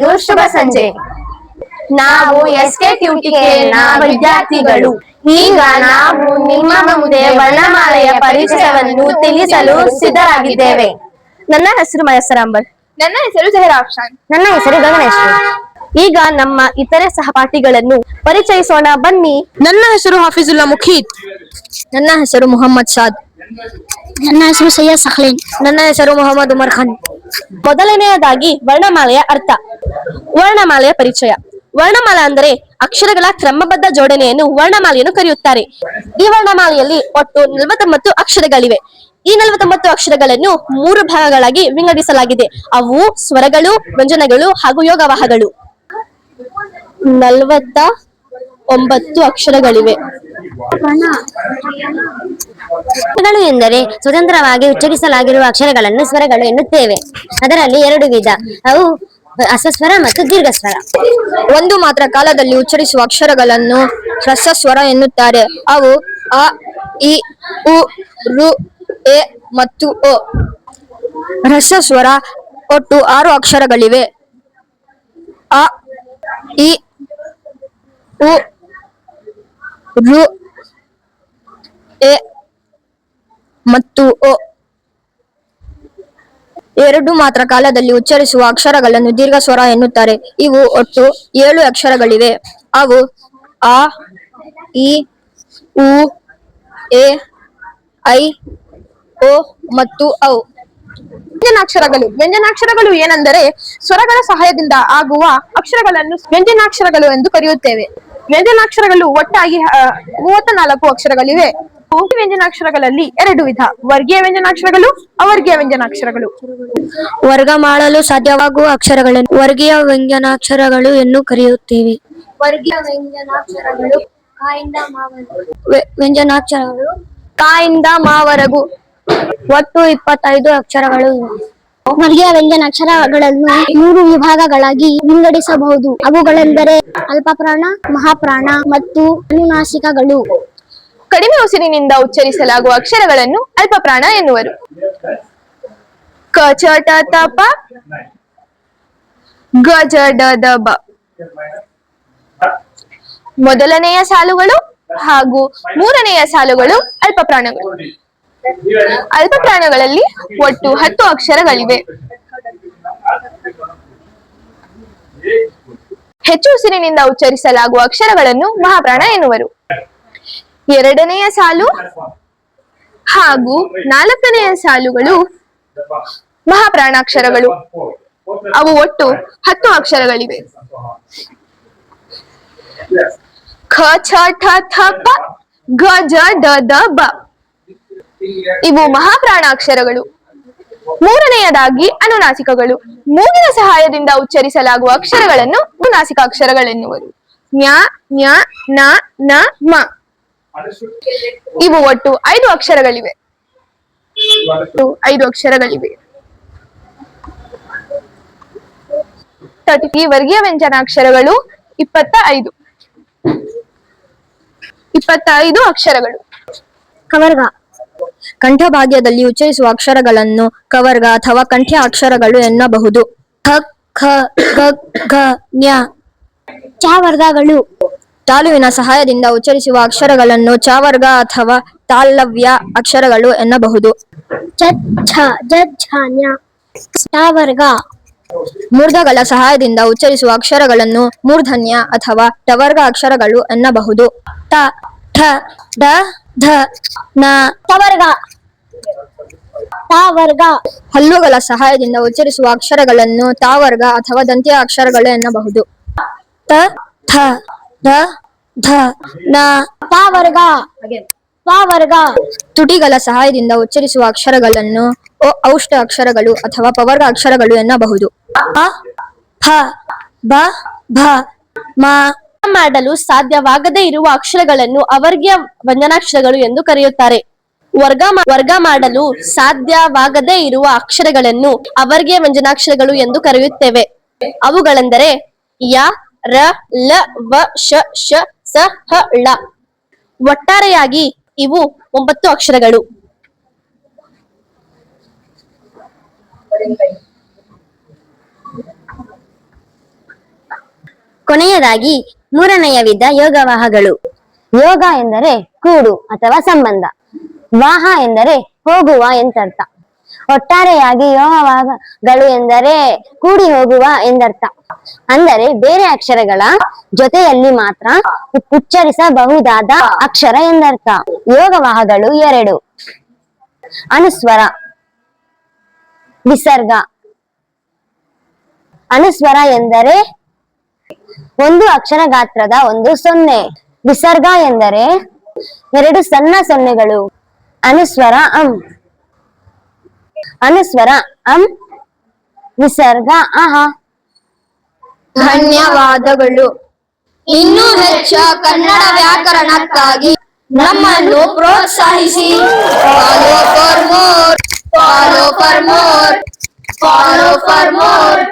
ಎಲ್ಲರಿಗೂ ಶುಭ ಸಂಜೆ. ನಾವು ಎಸ್ ಕೆ ನ ವಿದ್ಯಾರ್ಥಿಗಳು. ಈಗ ನಾವು ನಿಮ್ಮ ಮುಂದೆ ವರ್ಣಮಾಲೆಯ ಪರಿಚಯವನ್ನು ತಿಳಿಸಲು ಸಿದ್ಧರಾಗಿದ್ದೇವೆ. ನನ್ನ ಹೆಸರು ಮಯಸರಾಂಬರ್ ನನ್ನ ಹೆಸರು ಜಹರಾಬ್ ನನ್ನ ಹೆಸರು ಗಣೇಶ್ ಈಗ ನಮ್ಮ ಇತರೆ ಸಹಪಾಠಿಗಳನ್ನು ಪರಿಚಯಿಸೋಣ. ಬನ್ನಿ. ನನ್ನ ಹೆಸರು ಹಾಫಿಜುಲ್ಲಾ ಮುಖೀತ್ ನನ್ನ ಹೆಸರು ಮೊಹಮ್ಮದ್ ಶಾದ್ ನನ್ನ ಹೆಸರು ಸೈಯದ್ ಸಖ್ಲೀನ್. ನನ್ನ ಹೆಸರು ಮೊಹಮ್ಮದ್ ಉಮರ್ ಖಾನ್. ಮೊದಲನೆಯದಾಗಿ ವರ್ಣಮಾಲೆಯ ಅರ್ಥ. ವರ್ಣಮಾಲೆಯ ಪರಿಚಯ. ವರ್ಣಮಾಲೆ ಅಂದರೆ ಅಕ್ಷರಗಳ ಕ್ರಮಬದ್ಧ ಜೋಡಣೆಯನ್ನು ವರ್ಣಮಾಲೆಯನ್ನು ಕರೆಯುತ್ತಾರೆ. ಈ ವರ್ಣಮಾಲೆಯಲ್ಲಿ ಒಟ್ಟು ನಲವತ್ತೊಂಬತ್ತು ಅಕ್ಷರಗಳಿವೆ. ಈ ನಲವತ್ತೊಂಬತ್ತು ಅಕ್ಷರಗಳನ್ನು ಮೂರು ಭಾಗಗಳಾಗಿ ವಿಂಗಡಿಸಲಾಗಿದೆ. ಅವು ಸ್ವರಗಳು ವ್ಯಂಜನಗಳು ಹಾಗೂ ಯೋಗವಾಹಗಳು. ನಲವತ್ತ ಒಂಬತ್ತು ಅಕ್ಷರಗಳಿವೆ ಸ್ವರಗಳು ಎಂದರೆ ಸ್ವತಂತ್ರವಾಗಿ ಉಚ್ಚರಿಸಲಾಗಿರುವ ಅಕ್ಷರಗಳನ್ನು ಸ್ವರಗಳು ಎನ್ನುತ್ತೇವೆ. ಅದರಲ್ಲಿ ಎರಡು ವಿಧ. ಅವು ಅಸಸ್ವರ ಮತ್ತು ದೀರ್ಘಸ್ವರ. ಒಂದು ಮಾತ್ರ ಕಾಲದಲ್ಲಿ ಉಚ್ಚರಿಸುವ ಅಕ್ಷರಗಳನ್ನು ಸ್ವರ ಎನ್ನುತ್ತಾರೆ. ಅವು ಅ, ಇ, ಉ, ರು, ಎ ಮತ್ತು ಒ. ಸ್ವರ ಒಟ್ಟು ಆರು ಅಕ್ಷರಗಳಿವೆ. ಅ, ಇ, ಉ, ರು ಎ ಮತ್ತು ಒ ಎರಡು ಮಾತ್ರ ಕಾಲದಲ್ಲಿ ಉಚ್ಚರಿಸುವ ಅಕ್ಷರಗಳನ್ನು ದೀರ್ಘ ಸ್ವರ ಎನ್ನುತ್ತಾರೆ. ಇವು ಒಟ್ಟು ಏಳು ಅಕ್ಷರಗಳಿವೆ. ಅವು ಆ ಇ ಉ, ಎ, ಐ, ಓ ಮತ್ತು ಔ. ವ್ಯಂಜನಾಕ್ಷರಗಳು. ವ್ಯಂಜನಾಕ್ಷರಗಳು ಏನೆಂದರೆ ಸ್ವರಗಳ ಸಹಾಯದಿಂದ ಆಗುವ ಅಕ್ಷರಗಳನ್ನು ವ್ಯಂಜನಾಕ್ಷರಗಳು ಎಂದು ಕರೆಯುತ್ತೇವೆ. ವ್ಯಂಜನಾಕ್ಷರಗಳು ಒಟ್ಟಾಗಿ ಮೂವತ್ತ ನಾಲ್ಕು ಅಕ್ಷರಗಳಿವೆ. ವ್ಯಂಜನಾಕ್ಷರಗಳಲ್ಲಿ ಎರಡು ವಿಧ. ವರ್ಗೀಯ ವ್ಯಂಜನಾಕ್ಷರಗಳು ಅವರ್ಗೀಯ ವ್ಯಂಜನಾಕ್ಷರಗಳು. ವರ್ಗ ಮಾಡಲು ಸಾಧ್ಯವಾಗುವ ಅಕ್ಷರಗಳನ್ನು ವರ್ಗೀಯ ವ್ಯಂಜನಾಕ್ಷರಗಳು ಎಂದು ಕರೆಯುತ್ತೇವೆ. ವರ್ಗೀಯ ವ್ಯಂಜನಾಕ್ಷರಗಳು ವ್ಯಂಜನಾಕ್ಷರಗಳು ಕಾಯಿಂದ ಮಾವರೆಗೂ ಒಟ್ಟು ಇಪ್ಪತ್ತೈದು ಅಕ್ಷರಗಳು ಇವೆ. ವರ್ಗೀಯ ವ್ಯಂಜನಾಕ್ಷರಗಳನ್ನು ಮೂರು ವಿಭಾಗಗಳಾಗಿ ವಿಂಗಡಿಸಬಹುದು. ಅವುಗಳೆಂದರೆ ಅಲ್ಪಪ್ರಾಣ ಮಹಾಪ್ರಾಣ ಮತ್ತು ಅನುನಾಸಿಕಗಳು. ಕಡಿಮೆ ಉಸಿರಿನಿಂದ ಉಚ್ಚರಿಸಲಾಗುವ ಅಕ್ಷರಗಳನ್ನು ಅಲ್ಪಪ್ರಾಣ ಎನ್ನುವರು. ಕ, ಚ, ಟ, ತ ಡ, ದ, ಬ. ಮೊದಲನೆಯ ಸಾಲುಗಳು ಹಾಗೂ ಮೂರನೆಯ ಸಾಲುಗಳು ಅಲ್ಪಪ್ರಾಣಗಳು. ಅಲ್ಪಪ್ರಾಣಗಳಲ್ಲಿ ಒಟ್ಟು ಹತ್ತು ಅಕ್ಷರಗಳಿವೆ. ಹೆಚ್ಚು ಉಸಿರಿನಿಂದ ಉಚ್ಚರಿಸಲಾಗುವ ಅಕ್ಷರಗಳನ್ನು ಮಹಾಪ್ರಾಣ ಎನ್ನುವರು. ಎರಡನೆಯ ಸಾಲು ಹಾಗೂ ನಾಲ್ಕನೆಯ ಸಾಲುಗಳು ಮಹಾಪ್ರಾಣಾಕ್ಷರಗಳು. ಅವು ಒಟ್ಟು ಹತ್ತು ಅಕ್ಷರಗಳಿವೆ. ಖ ಛ ಠ, ಥ, ಪ ಗ ಜ, ಡ, ದ, ಬ. ಇವು ಮಹಾಪ್ರಾಣಾಕ್ಷರಗಳು. ಮೂರನೆಯದಾಗಿ ಅನುನಾಸಿಕಗಳು. ಮೂಗಿನ ಸಹಾಯದಿಂದ ಉಚ್ಚರಿಸಲಾಗುವ ಅಕ್ಷರಗಳನ್ನು ಅನುನಾಸಿಕ ಅಕ್ಷರಗಳೆನ್ನುವರು ನ್ಯಾ, ನ್ಯ, ನ ನ, ಮ. ಇವು ಒಟ್ಟು ಐದು ಅಕ್ಷರಗಳಿವೆ. ಐದು ಅಕ್ಷರಗಳಿವೆ. ಈ ವರ್ಗೀಯ ವ್ಯಂಜನಾಕ್ಷರಗಳು ಇಪ್ಪತ್ತ ಐದು ಇಪ್ಪತ್ತೈದು ಅಕ್ಷರಗಳು. ಕವರ್ಗ. ಕಂಠಭಾಗ್ಯದಲ್ಲಿ ಉಚ್ಚರಿಸುವ ಅಕ್ಷರಗಳನ್ನು ಕವರ್ಗ ಅಥವಾ ಕಂಠ್ಯ ಅಕ್ಷರಗಳು ಎನ್ನಬಹುದು. ಚ ನ್ಯ. ಚಾವರ್ಗಗಳು ತಾಲುವಿನ ಸಹಾಯದಿಂದ ಉಚ್ಚರಿಸುವ ಅಕ್ಷರಗಳನ್ನು ಚಾವರ್ಗ ಅಥವಾ ತಾಲ್ಲವ್ಯ ಅಕ್ಷರಗಳು ಎನ್ನಬಹುದು. ಚಾವರ್ಗ. ಮೂರ್ಧಗಳ ಸಹಾಯದಿಂದ ಉಚ್ಚರಿಸುವ ಅಕ್ಷರಗಳನ್ನು ಮೂರ್ಧನ್ಯ ಅಥವಾ ಟವರ್ಗ ಅಕ್ಷರಗಳು ಎನ್ನಬಹುದು. ಟ ಠ ಡ ಧ ನ. ತವರ್ಗ ತಾವರ್ಗ ಹಲ್ಲುಗಳ ಸಹಾಯದಿಂದ ಉಚ್ಚರಿಸುವ ಅಕ್ಷರಗಳನ್ನು ತಾವರ್ಗ ಅಥವಾ ದಂತಿಯ ಅಕ್ಷರಗಳು ಎನ್ನಬಹುದು. ತ ಥ ದ ಧ, ನ ಪಾವರ್ಗ ವರ್ಗ. ತುಟಿಗಳ ಸಹಾಯದಿಂದ ಉಚ್ಚರಿಸುವ ಅಕ್ಷರಗಳನ್ನು, ಒ ಔಷ್ಠ ಅಕ್ಷರಗಳು ಅಥವಾ ಪವರ್ಗ ಅಕ್ಷರಗಳು ಎನ್ನಬಹುದು. ಅ, ಫ, ಬ, ಭ, ಮ. ಮಾಡಲು ಸಾಧ್ಯವಾಗದೇ ಇರುವ ಅಕ್ಷರಗಳನ್ನು ಅವರ್ಗೀಯ ವ್ಯಂಜನಾಕ್ಷರಗಳು ಎಂದು ಕರೆಯುತ್ತಾರೆ. ವರ್ಗ ವರ್ಗ ಮಾಡಲು ಸಾಧ್ಯವಾಗದೇ ಇರುವ ಅಕ್ಷರಗಳನ್ನು ಅವರ್ಗೀಯ ವ್ಯಂಜನಾಕ್ಷರಗಳು ಎಂದು ಕರೆಯುತ್ತೇವೆ. ಅವುಗಳೆಂದರೆ ಯ ರ, ಲ, ವ, ಶ ಶ, ಸ, ಹ, ಳ. ಒಟ್ಟಾರೆಯಾಗಿ ಇವು ಒಂಬತ್ತು ಅಕ್ಷರಗಳು. ಕೊನೆಯದಾಗಿ ಮೂರನೆಯ ವಿಧ ಯೋಗವಾಹಗಳು. ಯೋಗ ಎಂದರೆ ಕೂಡು ಅಥವಾ ಸಂಬಂಧ. ವಾಹ ಎಂದರೆ ಹೋಗುವ ಎಂತರ್ಥ ಒಟ್ಟಾರೆಯಾಗಿ ಯೋಗವಾಹಗಳು ಎಂದರೆ ಕೂಡಿ ಹೋಗುವ ಎಂದರ್ಥ. ಅಂದರೆ ಬೇರೆ ಅಕ್ಷರಗಳ ಜೊತೆಯಲ್ಲಿ ಮಾತ್ರ ಉಚ್ಚರಿಸಬಹುದಾದ ಅಕ್ಷರ ಎಂದರ್ಥ. ಯೋಗವಾಹಗಳು ಎರಡು. ಅನುಸ್ವರ, ವಿಸರ್ಗ. ಅನುಸ್ವರ ಎಂದರೆ ಒಂದು ಅಕ್ಷರ ಗಾತ್ರದ ಒಂದು ಸೊನ್ನೆ. ವಿಸರ್ಗ ಎಂದರೆ ಎರಡು ಸಣ್ಣ ಸೊನ್ನೆಗಳು. ಅನುಸ್ವರ, ಅಂ. ಅನುಸ್ವರ, ಅಂ, ನಿಸರ್ಗ, ಅಹ. ಧನ್ಯವಾದಗಳು. ಇನ್ನೂ ಹೆಚ್ಚು ಕನ್ನಡ ವ್ಯಾಕರಣಕ್ಕಾಗಿ ನಮ್ಮನ್ನು ಪ್ರೋತ್ಸಾಹಿಸಿ. Follow for more follow for more follow for more